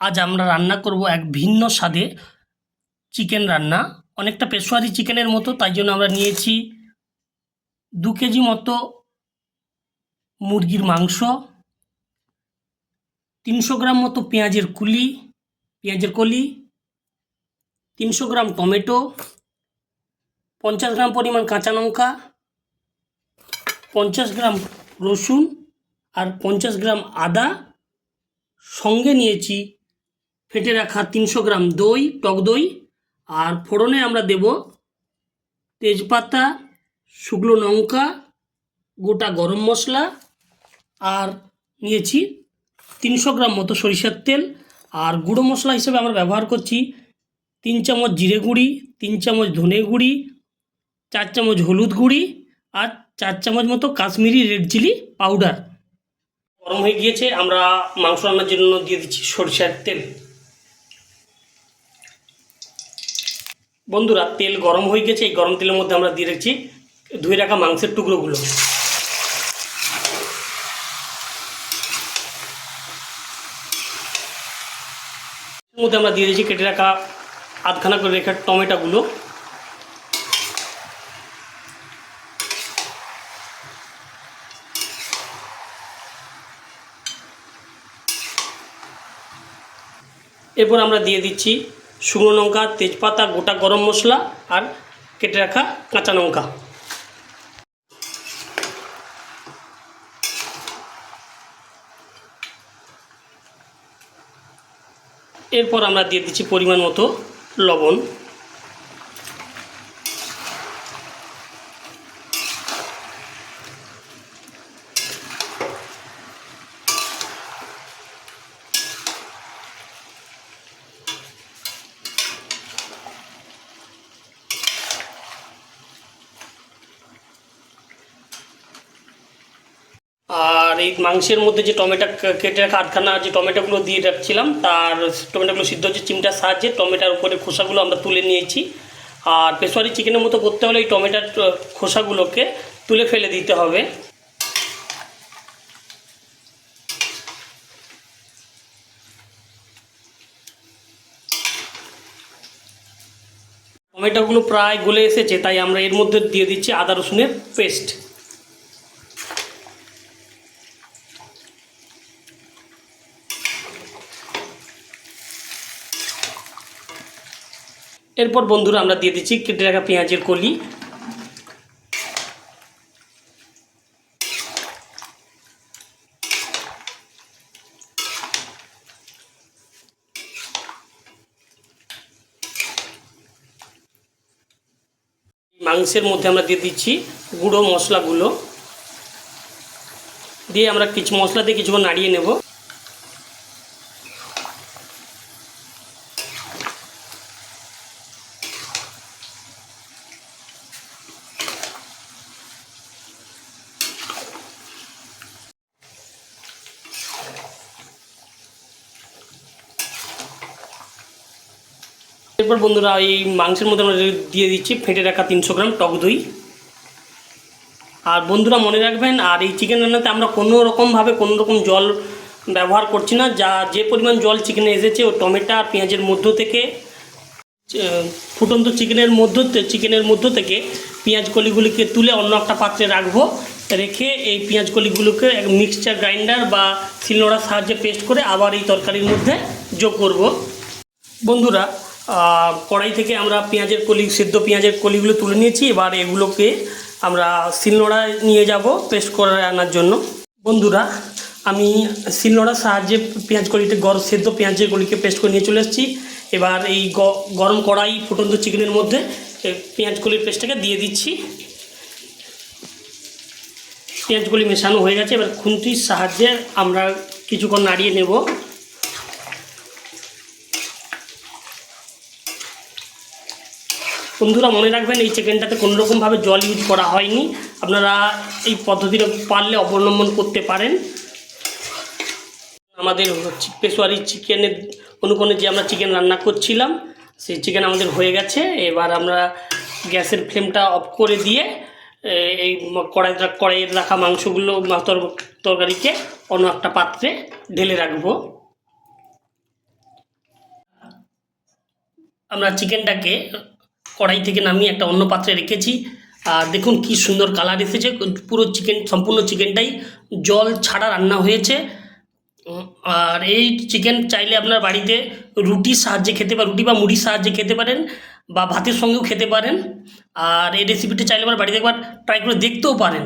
আজ আমরা রান্না করব এক ভিন্ন স্বাদে চিকেন রান্না। অনেকটা পেশোয়ারি চিকেনের মতো, তাই জন্য আমরা নিয়েছি দু কেজি মতো মুরগির মাংস, তিনশো গ্রাম মতো পেঁয়াজের কুলি, পেঁয়াজের কলি, তিনশো গ্রাম টমেটো, পঞ্চাশ গ্রাম পরিমাণ কাঁচা লঙ্কা, পঞ্চাশ গ্রাম রসুন আর পঞ্চাশ গ্রাম আদা। সঙ্গে নিয়েছি ফেটে রাখা তিনশো গ্রাম দই, টক দই, আর ফোড়নে আমরা দেব তেজপাতা, শুকনো লঙ্কা, গোটা গরম মশলা, আর নিয়েছি তিনশো গ্রাম মতো সরিষার তেল। আর গুঁড়ো মশলা হিসেবে আমরা ব্যবহার করছি তিন চামচ জিরে গুঁড়ি, তিন চামচ ধনে গুঁড়ি, চার চামচ হলুদ গুঁড়ি, আর চার চামচ মতো কাশ্মীরি রেড চিলি পাউডার। গরম হয়ে গিয়েছে, আমরা মাংস রান্নার জন্য দিয়ে দিচ্ছি সরিষার তেল। বন্ধুরা, তেল গরম হয়ে গেছে, এই গরম তেলের মধ্যে আমরা দিয়ে রাখছি ধুয়ে রাখা মাংসের টুকরোগুলো। মধ্যে আমরা দিয়ে দিচ্ছি কেটে রাখা আধখানা করে রেখা টমেটোগুলো। এরপর আমরা দিয়ে দিচ্ছি শুকনো লঙ্কা, তেজপাতা, গোটা গরম মশলা আর কেটে রাখা কাঁচা লঙ্কা। এরপর আমরা দিয়ে দিচ্ছি পরিমাণ মতো লবণ আর এই মাংসের মধ্যে যে টমেটো কেটে রাখা আটখানা যে টমেটোগুলো দিয়ে রাখছিলাম, তার টমেটোগুলো সিদ্ধ হচ্ছে চিমটার সাহায্যে টমেটোর উপরে খোসাগুলো আমরা তুলে নিয়েছি। আর পেশোয়ারি চিকেনের মতো করতে হলে এই টমেটোর খোসাগুলোকে তুলে ফেলে দিতে হবে। টমেটোগুলো প্রায় গলে এসেছে, তাই আমরা এর মধ্যে দিয়ে দিচ্ছি আদা রসুনের পেস্ট। এরপর বন্ধুরা আমরা দিয়ে দিচ্ছি কেটে রাখা পেঁয়াজের কলি। মাংসের মধ্যে আমরা দিয়ে দিচ্ছি গুঁড়ো মশলাগুলো। দিয়ে আমরা কিছু মশলা দিয়ে কিছুক্ষণ নাড়িয়ে নেব। এরপর বন্ধুরা, এই মাংসের মধ্যে আমরা দিয়ে দিচ্ছি ফেটে রাখা তিনশো গ্রাম টক দই। আর বন্ধুরা মনে রাখবেন, আর এই চিকেন রান্নাতে আমরা কোনো রকমভাবে কোনো রকম জল ব্যবহার করছি না। যা, যে পরিমাণ জল চিকেনে এসেছে, ও টমেটো আর পেঁয়াজের মধ্য থেকে ফুটন্ত চিকেনের মধ্য চিকেনের মধ্য থেকে পেঁয়াজ কলিগুলিকে তুলে অন্য একটা পাত্রে রাখব। রেখে এই পেঁয়াজ কলিগুলোকে মিক্সচার গ্রাইন্ডার বা শিলনোড়ার সাহায্যে পেস্ট করে আবার এই তরকারির মধ্যে যোগ করব। বন্ধুরা কড়াই থেকে আমরা পেঁয়াজের কলি, সেদ্ধ পেঁয়াজের কলিগুলো তুলে নিয়েছি। এবার এগুলোকে আমরা শিলনোড়ায় নিয়ে যাব পেস্ট করে আনার জন্য। বন্ধুরা, আমি শিলনোড়ার সাহায্যে পেঁয়াজ কলিতে গরম সেদ্ধ পেঁয়াজের কলিকে পেস্ট করে নিয়ে চলে এসেছি। এবার এই গরম কড়াই, ফুটন্ত চিকেনের মধ্যে পেঁয়াজ কলির পেস্টটাকে দিয়ে দিচ্ছি। পেঁয়াজগুলি মেশানো হয়ে গেছে। এবার খুন্তির সাহায্যে আমরা কিছুক্ষণ নাড়িয়ে নেব। বন্ধুরা মনে রাখবেন, এই চিকেনটাতে কোনো রকমভাবে জল ইউজ করা হয়নি। আপনারা এই পদ্ধতিটা পারলে অবলম্বন করতে পারেন। আমাদের পেশোয়ারি চিকেনের অনুকোণে যে আমরা চিকেন রান্না করছিলাম, সেই চিকেন আমাদের হয়ে গেছে। এবার আমরা গ্যাসের ফ্লেমটা অফ করে দিয়ে এই কড়াই কড়াইয়ের রাখা মাংসগুলো তরকারিকে অন্য একটা পাত্রে ঢেলে রাখব। আমরা চিকেনটাকে কড়াই থেকে নামিয়ে একটা অন্য পাত্রে রেখেছি। আর দেখুন কি সুন্দর কালার এসেছে। পুরো চিকেন, সম্পূর্ণ চিকেনটাই জল ছাড়া রান্না হয়েছে। আর এই চিকেন চাইলে আপনার বাড়িতে রুটির সাহায্যে খেতে পারেন রুটি বা মুড়ির সাহায্যে খেতে পারেন বা ভাতের সঙ্গেও খেতে পারেন। আর এই রেসিপিটা চাইলে আমার বাড়িতে একবার ট্রাই করে দেখতেও পারেন।